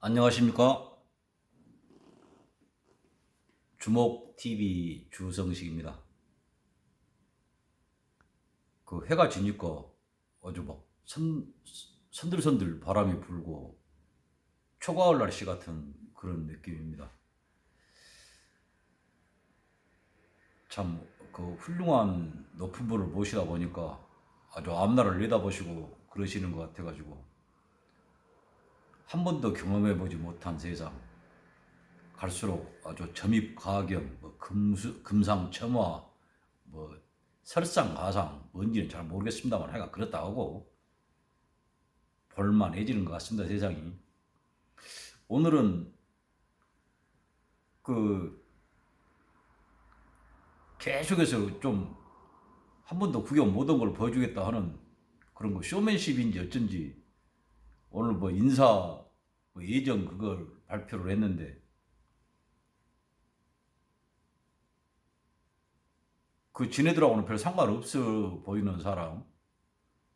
안녕하십니까? 주목TV 주성식입니다. 그 해가 지니까 아주 막 선, 선들선들 바람이 불고 초가을 날씨 같은 그런 느낌입니다. 참 그 훌륭한 높은 분을 모시다 보니까 아주 앞날을 내다보시고 그러시는 것 같아가지고 한 번도 경험해 보지 못한 세상. 갈수록 아주 점입가경 뭐 금수, 금상첨화 뭐 설상가상 뭔지는 잘 모르겠습니다만 하여간 그렇다 하고 볼만해지는 것 같습니다 세상이. 오늘은 그 계속해서 좀 한 번도 구경 못한 걸 보여주겠다 하는 그런 거 쇼맨십인지 어쩐지 오늘 뭐 인사 뭐 예정 그걸 발표를 했는데. 그 지네들하고는 별 상관없어 보이는 사람.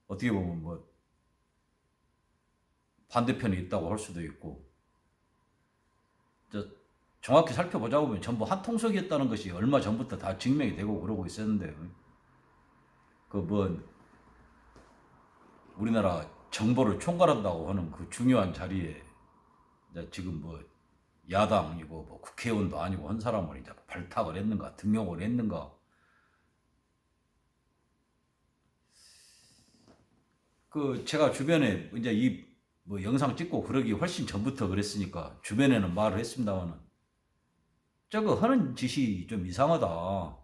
어떻게 보면 뭐 반대편에 있다고 할 수도 있고. 저 정확히 살펴보자 보면 전부 한 통속이었다는 것이 얼마 전부터 다 증명이 되고 그러고 있었는데. 그 뭐 우리나라 정보를 총괄한다고 하는 그 중요한 자리에 지금 뭐 야당이고 뭐 국회의원도 아니고 한 사람을 이제 발탁을 했는가 등용을 했는가 그 제가 주변에 이제 이 뭐 영상 찍고 그러기 훨씬 전부터 그랬으니까 주변에는 말을 했습니다만은 저거 하는 짓이 좀 이상하다.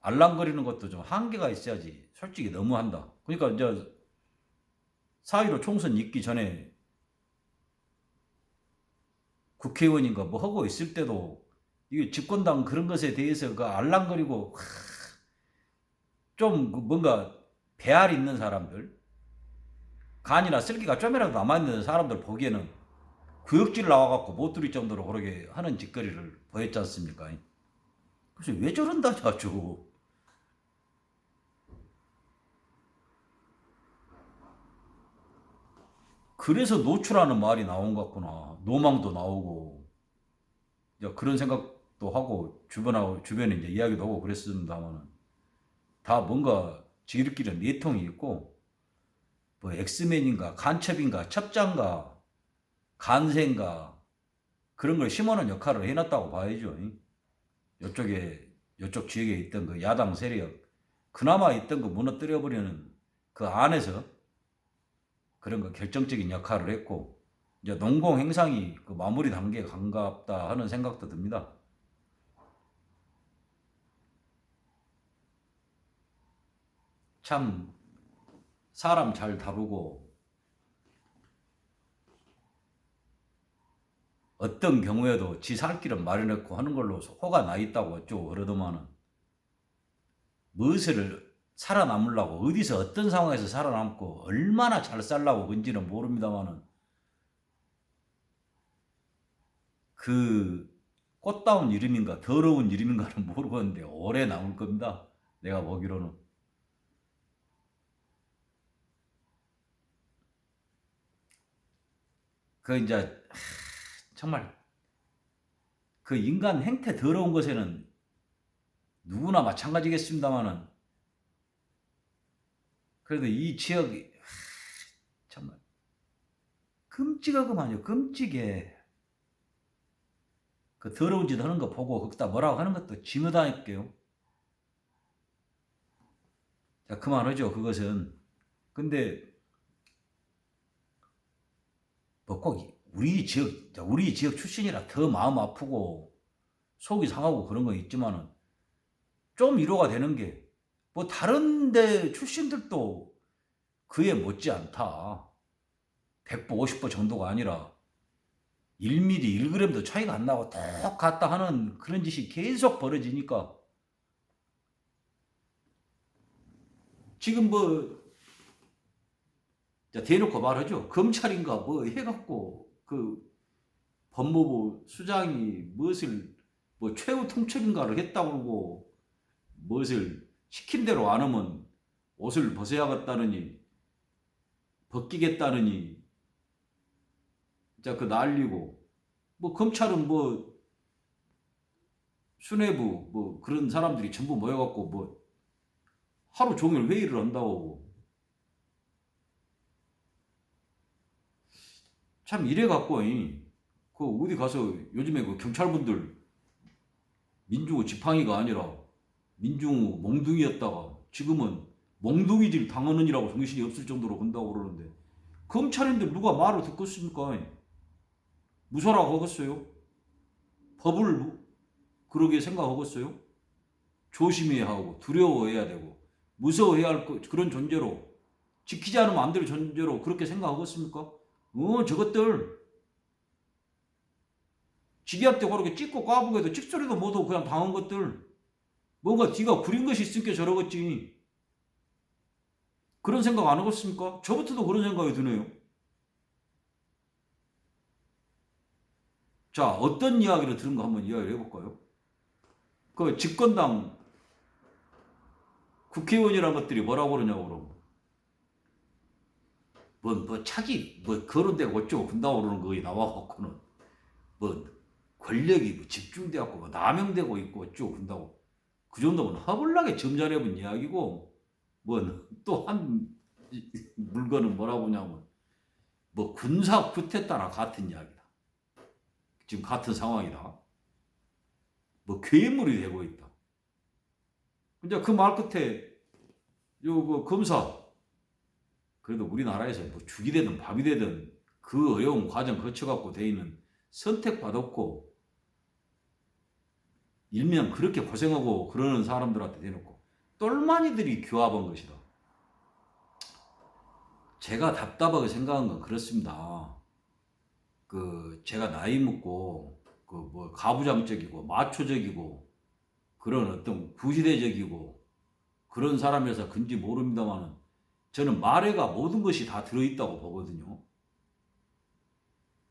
알랑거리는 것도 좀 한계가 있어야지. 솔직히 너무한다. 그러니까 이제 4.15 총선 있기 전에 국회의원인가 뭐 하고 있을 때도 이게 집권당 그런 것에 대해서 그 알랑거리고 좀 뭔가 배알 있는 사람들 간이나 쓸기가 좀이라도 남아있는 사람들 보기에는 구역질 나와갖고 못 들을 정도로 그렇게 하는 짓거리를 보였지 않습니까? 그래서 왜 저런다 자주 그래서 노출하는 말이 나온 것 같구나. 노망도 나오고. 그런 생각도 하고 주변하고 주변에 이제 이야기도 하고 그랬습니다만은 다 뭔가 지들끼리 내통이 있고 뭐 엑스맨인가 간첩인가 첩자인가 간세인가 그런 걸 심어놓은 역할을 해놨다고 봐야죠. 이쪽에 이쪽 지역에 있던 그 야당 세력 그나마 있던 거 무너뜨려버리는 그 안에서 그런 거 결정적인 역할을 했고 이제 농공 행상이 그 마무리 단계에 간갑다 하는 생각도 듭니다. 참 사람 잘 다루고 어떤 경우에도 지 살 길은 마련했고 하는 걸로 호가 나 있다고 어쩌고 그러더만은 무엇을 살아남으려고 어디서 어떤 상황에서 살아남고 얼마나 잘 살라고 그런지는 모릅니다만은 그 꽃다운 이름인가 더러운 이름인가는 모르겠는데 오래 남을 겁니다. 내가 보기로는. 그 이제 정말 그 인간 행태 더러운 것에는 누구나 마찬가지겠습니다만은 그래도 이 지역이 정말. 끔찍하구만요. 끔찍해. 그 더러운 짓 하는 거 보고 거기다 뭐라고 하는 것도 징하다니까요. 자 그만하죠 그것은. 근데 뭐꼭 우리 지역 우리 지역 출신이라 더 마음 아프고 속이 상하고 그런 거 있지만은 좀 위로가 되는 게 뭐 다른 데 출신들도 그에 못지 않다. 100보 50보 정도가 아니라 1mm 1g도 차이가 안 나고 똑같다 하는 그런 짓이 계속 벌어지니까 지금 뭐 자, 대놓고 말하죠. 검찰인가 뭐 해갖고 그 법무부 수장이 무엇을 뭐 최후 통첩인가를 했다고 그러고 무엇을 시킨 대로 안 하면 옷을 벗어야겠다느니 벗기겠다느니 자, 그 날리고 뭐 검찰은 뭐 수뇌부 뭐 그런 사람들이 전부 모여갖고 뭐 하루 종일 회의를 한다고. 참 이래 갖고 이, 그 어디 가서 요즘에 그 경찰분들 민중우 지팡이가 아니라 민중우 몽둥이였다가 지금은 몽둥이질 당하느니라고 정신이 없을 정도로 본다고 그러는데 검찰인들 누가 말을 듣겠습니까? 무서라고 하겠어요? 법을 무- 그러게 생각하겠어요? 조심해야 하고 두려워해야 되고 무서워해야 할 거- 그런 존재로 지키지 않으면 안 될 존재로 그렇게 생각하겠습니까? 어 저것들 지기한테 그렇게 찍고 까부게도 찍소리도 못하고 그냥 당한 것들 뭔가 뒤가 구린 것이 있으니까 저러겠지 그런 생각 안 하겠습니까? 저부터도 그런 생각이 드네요 자 어떤 이야기를 들은 거 한번 이야기를 해볼까요? 그 집권당 국회의원이란 것들이 뭐라고 그러냐고 그러고 뭐, 뭐 차기 뭐 거론되고 어쩌고 군다고 그러는 거에 나와갖고는 뭐 권력이 뭐 집중돼갖고 뭐 남용되고 있고 어쩌고 군다고 그 정도면 허블나게 점잖해본 이야기고 뭐또한 물건은 뭐라고 하냐면 뭐 군사 쿠데타나 같은 이야기다. 지금 같은 상황이다. 뭐 괴물이 되고 있다. 이제 그 말 끝에 요그 검사 그래도 우리나라에서 뭐 죽이 되든 밥이 되든 그 어려운 과정 거쳐갖고 돼 있는 선택받았고 일명 그렇게 고생하고 그러는 사람들한테 대놓고 똘마니들이 규합한 것이다. 제가 답답하게 생각한 건 그렇습니다. 그 제가 나이 먹고 그 뭐 가부장적이고 마초적이고 그런 어떤 구시대적이고 그런 사람이라서 근지 모릅니다만은 저는 말에가 모든 것이 다 들어있다고 보거든요.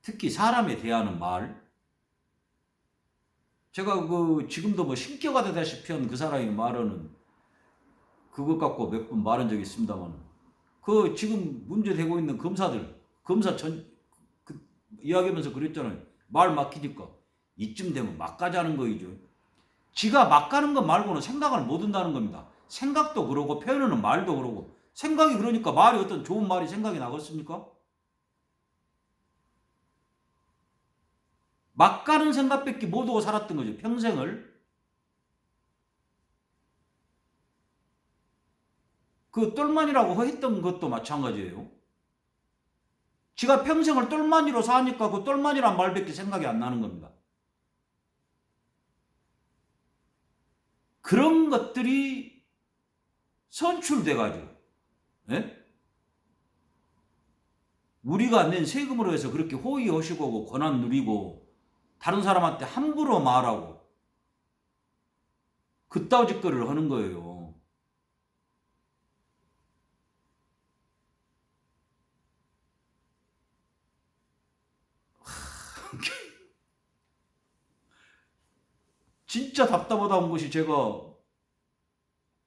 특히 사람에 대하는 말. 제가 그 지금도 뭐 신격화 되다시피 한 그 사람의 말은 그것 갖고 몇 번 말한 적이 있습니다만 그 지금 문제되고 있는 검사들 검사 전 그, 이야기하면서 그랬잖아요. 말 막히니까 이쯤 되면 막 가자는 거이죠. 지가 막 가는 것 말고는 생각을 못 한다는 겁니다. 생각도 그러고 표현하는 말도 그러고 생각이 그러니까 말이 어떤 좋은 말이 생각이 나겠습니까? 막 가는 생각밖에 못 하고 살았던 거죠. 평생을. 그 똘만이라고 했던 것도 마찬가지예요. 지가 평생을 똘만이로 사니까 그 똘만이란 말밖에 생각이 안 나는 겁니다. 그런 것들이 선출돼가지고, 예? 우리가 낸 세금으로 해서 그렇게 호의하시고 권한 누리고 다른 사람한테 함부로 말하고 그따위 짓거리를 하는 거예요. 진짜 답답하다는 것이 제가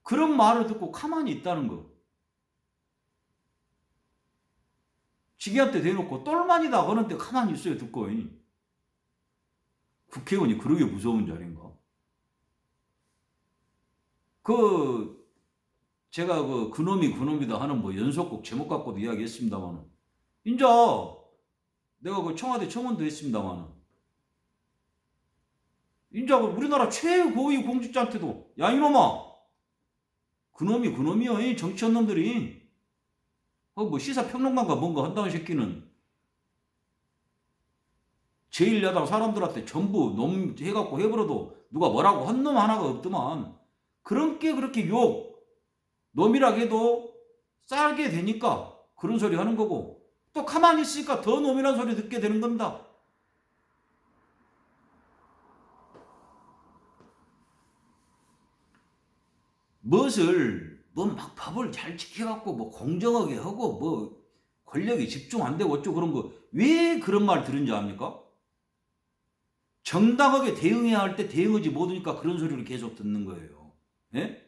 그런 말을 듣고 가만히 있다는 거. 지기한테 대놓고 똘만이다 그러는데 가만히 있어요 듣고. 국회의원이 그러게 무서운 자리인가? 그 제가 그 그놈이 그놈이다 하는 뭐 연속곡 제목 갖고도 이야기했습니다만은 인자 내가 그 청와대 청원도 했습니다만은 인자 그 우리나라 최고위 공직자한테도 야 이놈아! 그놈이 그놈이야 이 정치한 놈들이. 어, 뭐 시사평론가가 뭔가 한다는 새끼는 제1야당 사람들한테 전부 놈 해갖고 해버려도 누가 뭐라고 한 놈 하나가 없더만 그런 게 그렇게 욕 놈이라 해도 쌀게 되니까 그런 소리 하는 거고 또 가만히 있으니까 더 놈이란 소리 듣게 되는 겁니다. 무엇을 뭐막 법을 잘 지켜갖고 뭐 공정하게 하고 뭐 권력이 집중 안 되고 어쩌고 그런 거 왜 그런 말 들은지 압니까? 정당하게 대응해야 할 때 대응하지 못하니까 그런 소리를 계속 듣는 거예요. 예?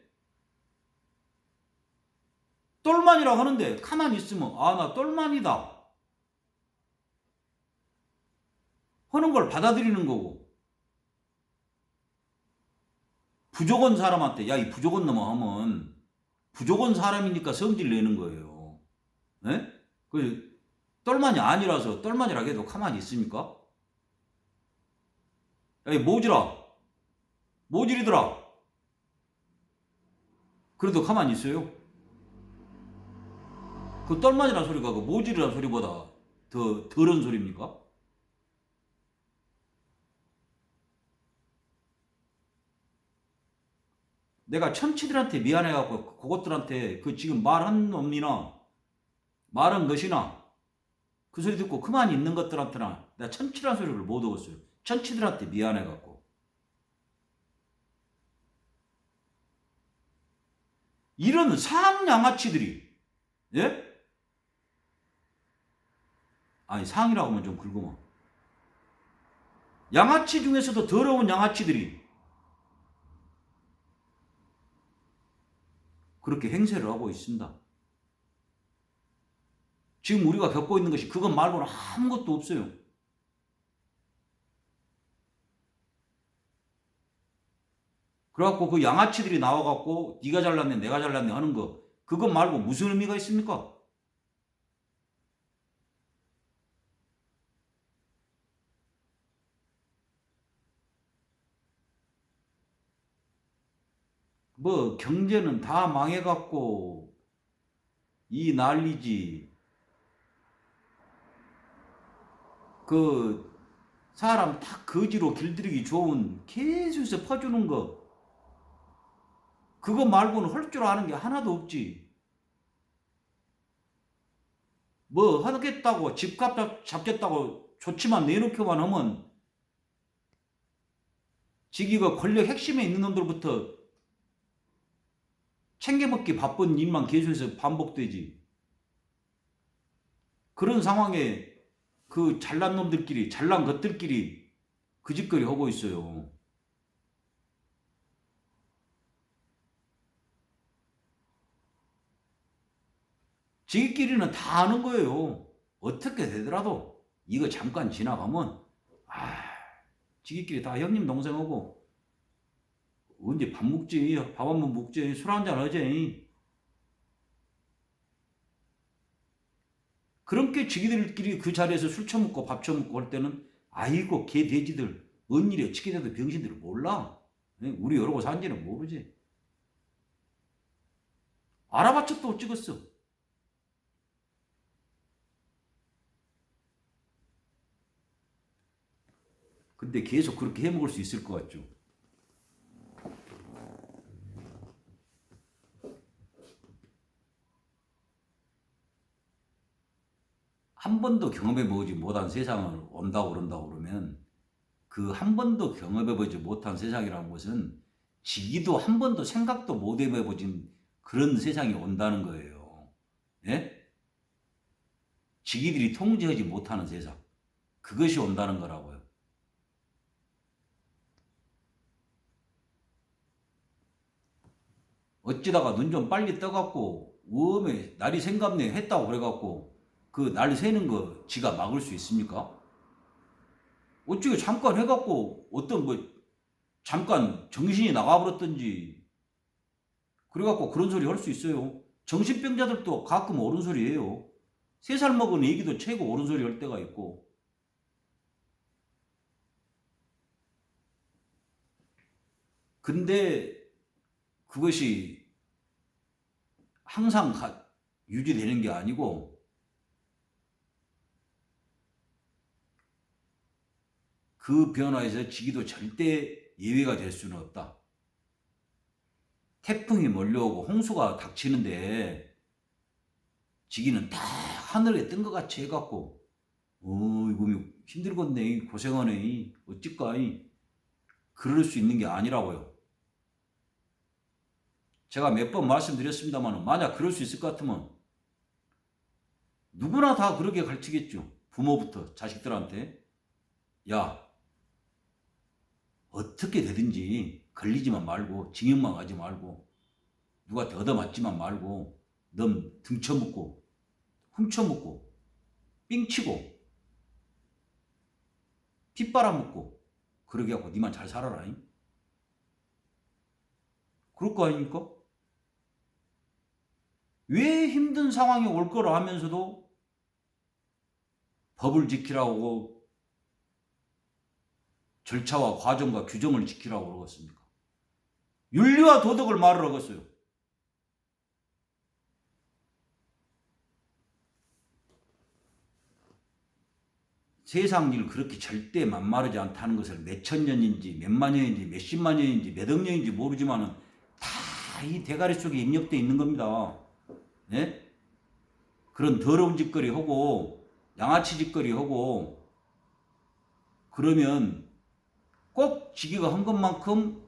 똘만이라고 하는데 가만히 있으면 아 나 똘만이다. 하는 걸 받아들이는 거고 부족한 사람한테 야 이 부족한 놈아 하면 부족한 사람이니까 성질 내는 거예요. 예? 그 똘만이 아니라서 똘만이라 해도 가만히 있습니까? 야이 모지라 모질이더라. 그래도 가만히 있어요. 그 똘만이라는 소리가 그 모질이라는 소리보다 더 덜한 소리입니까? 내가 천치들한테 미안해갖고 그것들한테 그 지금 말한 놈이나 말한 것이나 그 소리 듣고 그만 있는 것들한테나 내가 천치란 소리를 못 얻었어요. 천치들한테 미안해갖고. 이런 상양아치들이 예? 아니 상이라고 하면 좀 긁으면 양아치 중에서도 더러운 양아치들이 그렇게 행세를 하고 있습니다. 지금 우리가 겪고 있는 것이 그것 말고는 아무것도 없어요. 그래갖고 그 양아치들이 나와갖고 네가 잘났네 내가 잘났네 하는 거 그것 말고 무슨 의미가 있습니까? 뭐 경제는 다 망해갖고 이 난리지. 그 사람 다 거지로 길들이기 좋은 계속해서 퍼주는 거. 그거 말고는 할 줄 아는 게 하나도 없지. 뭐 하겠다고 집값 잡- 잡겠다고 좋지만 내놓기만 하면 지기가 권력 핵심에 있는 놈들부터 챙겨먹기 바쁜 일만 계속해서 반복되지. 그런 상황에 그 잘난 놈들끼리 잘난 것들끼리 그 짓거리 하고 있어요. 지기끼리는 다 아는 거예요. 어떻게 되더라도 이거 잠깐 지나가면 아 지기끼리 다 형님 동생하고 언제 밥 먹지? 밥 한 번 먹지? 술 한잔 하지? 그렇게 지기들끼리 그 자리에서 술 처먹고 밥 처먹고 할 때는 아이고 개 돼지들 치게 돼도 병신들을 몰라? 예, 우리 이러고 산지는 모르지. 알아봤자 또 찍었어 근데 계속 그렇게 해 먹을 수 있을 것 같죠 한 번도 경험해 보지 못한 세상을 온다고 그런다고 그러면 그 한 번도 경험해 보지 못한 세상이라는 것은 지기도 한 번도 생각도 못 해보진 그런 세상이 온다는 거예요. 예? 지기들이 통제하지 못하는 세상. 그것이 온다는 거라고요. 어찌다가 눈 좀 빨리 떠갖고 우음에 날이 생갑네 했다고 그래갖고 그 날 새는 거 지가 막을 수 있습니까? 어찌게 잠깐 해갖고 어떤 뭐 잠깐 정신이 나가버렸던지 그래갖고 그런 소리 할 수 있어요. 정신병자들도 가끔 옳은 소리예요. 세 살 먹은 애기도 최고 옳은 소리 할 때가 있고 근데 그것이 항상 가- 유지되는 게 아니고 그 변화에서 지기도 절대 예외가 될 수는 없다. 태풍이 몰려오고 홍수가 닥치는데 지기는 다 하늘에 뜬 것 같이 해갖고 어 이거 힘들겠네 고생하네 어찌까 그럴 수 있는 게 아니라고요. 제가 몇 번 말씀드렸습니다만 만약 그럴 수 있을 것 같으면 누구나 다 그렇게 가르치겠죠. 부모부터 자식들한테 야 어떻게 되든지 걸리지만 말고 징역만 가지 말고 누구한테 얻어맞지만 말고 넌 등쳐먹고 훔쳐먹고 삥치고 피 빨아먹고 그러게 하고 니만 잘 살아라잉. 그럴 거 아닙니까? 왜 힘든 상황이 올 거라 하면서도 법을 지키라고 절차와 과정과 규정을 지키라고 그러겠습니까? 윤리와 도덕을 말을 하겠어요. 세상 일 그렇게 절대 만마르지 않다는 것을 몇천 년인지 몇만 년인지 몇십만 년인지 몇억 년인지 모르지만은 다 이 대가리 속에 입력돼 있는 겁니다. 예? 그런 더러운 짓거리 하고 양아치 짓거리 하고 그러면 꼭 지기가 한 것만큼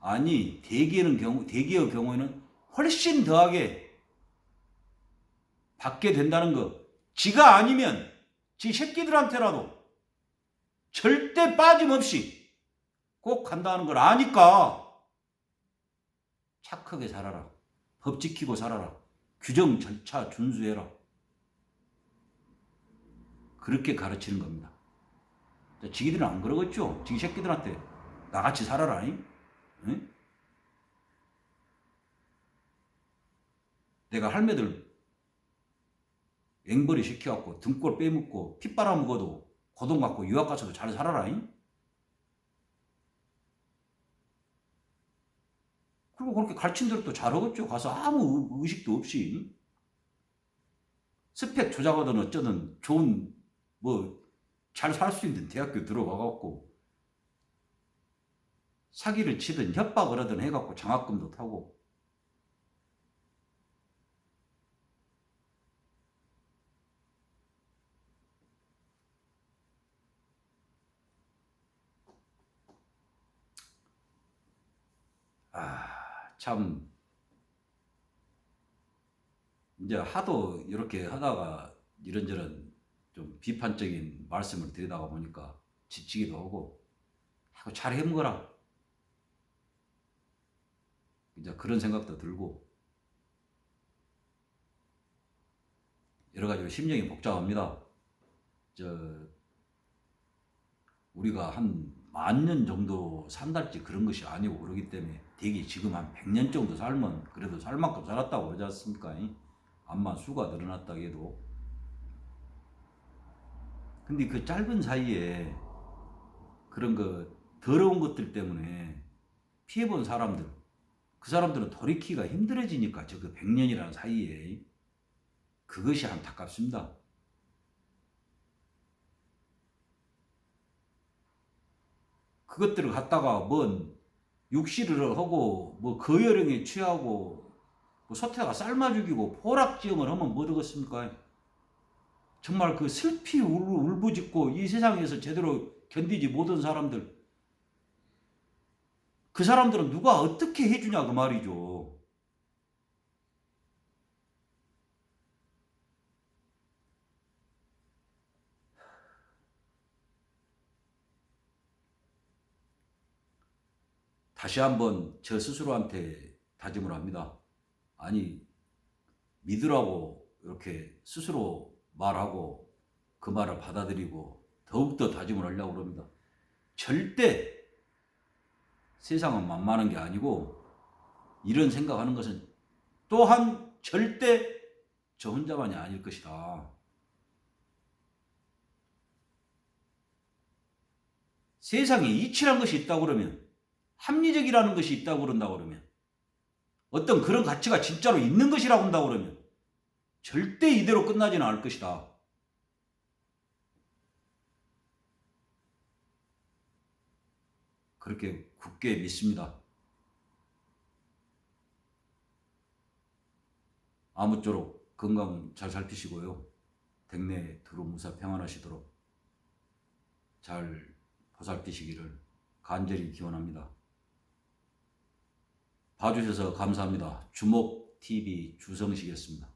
아니 대기의 경우 대기의 경우에는 훨씬 더하게 받게 된다는 거. 지가 아니면 지 새끼들한테라도 절대 빠짐없이 꼭 간다는 걸 아니까 착하게 살아라. 법 지키고 살아라. 규정 절차 준수해라. 그렇게 가르치는 겁니다. 지기들은 안 그러겠죠. 지기 새끼들한테 나같이 살아라. 잉? 응? 내가 할매들 앵벌이 시켜갖고 등골 빼먹고 피 빨아먹어도 고동 갖고 유학 가서도 잘 살아라. 잉? 그리고 그렇게 가르친 대로 또 잘하겠죠. 가서 아무 의- 의식도 없이. 스펙 조작하든 어쩌든 좋은 뭐 잘 살 수 있는 대학교 들어가갖고 사기를 치든 협박을 하든 해갖고 장학금도 타고 아, 참 이제 하도 이렇게 하다가 이런저런 좀 비판적인 말씀을 드리다가 보니까 지치기도 하고 하고 잘 해먹어라 이제 그런 생각도 들고 여러 가지로 심정이 복잡합니다. 저 우리가 한 만 년 정도 산달지 그런 것이 아니고 그러기 때문에 대개 지금 한 100년 정도 살면 그래도 살 만큼 살았다고 그러지 않습니까? 암만 수가 늘어났다 해도 근데 그 짧은 사이에 그런 그 더러운 것들 때문에 피해본 사람들 그 사람들은 돌이키기가 힘들어지니까 저 그 100년이라는 사이에 그것이 안타깝습니다. 그것들을 갖다가 뭔 육시를 하고 뭐 거여령에 취하고 뭐 소태가 삶아 죽이고 포락지형을 하면 뭐 되겠습니까? 정말 그 슬피 울, 울부짖고 이 세상에서 제대로 견디지 못한 사람들 그 사람들은 누가 어떻게 해주냐 그 말이죠. 다시 한번 저 스스로한테 다짐을 합니다. 아니 믿으라고 이렇게 스스로 말하고 그 말을 받아들이고 더욱더 다짐을 하려고 합니다. 절대 세상은 만만한 게 아니고 이런 생각하는 것은 또한 절대 저 혼자만이 아닐 것이다. 세상에 이치란 것이 있다고 그러면 합리적이라는 것이 있다고 그런다고 그러면 어떤 그런 가치가 진짜로 있는 것이라고 한다고 그러면 절대 이대로 끝나지는 않을 것이다. 그렇게 굳게 믿습니다. 아무쪼록 건강 잘 살피시고요. 댁내 두루 무사 평안하시도록 잘 보살피시기를 간절히 기원합니다. 봐주셔서 감사합니다. 주목TV 주성식이었습니다.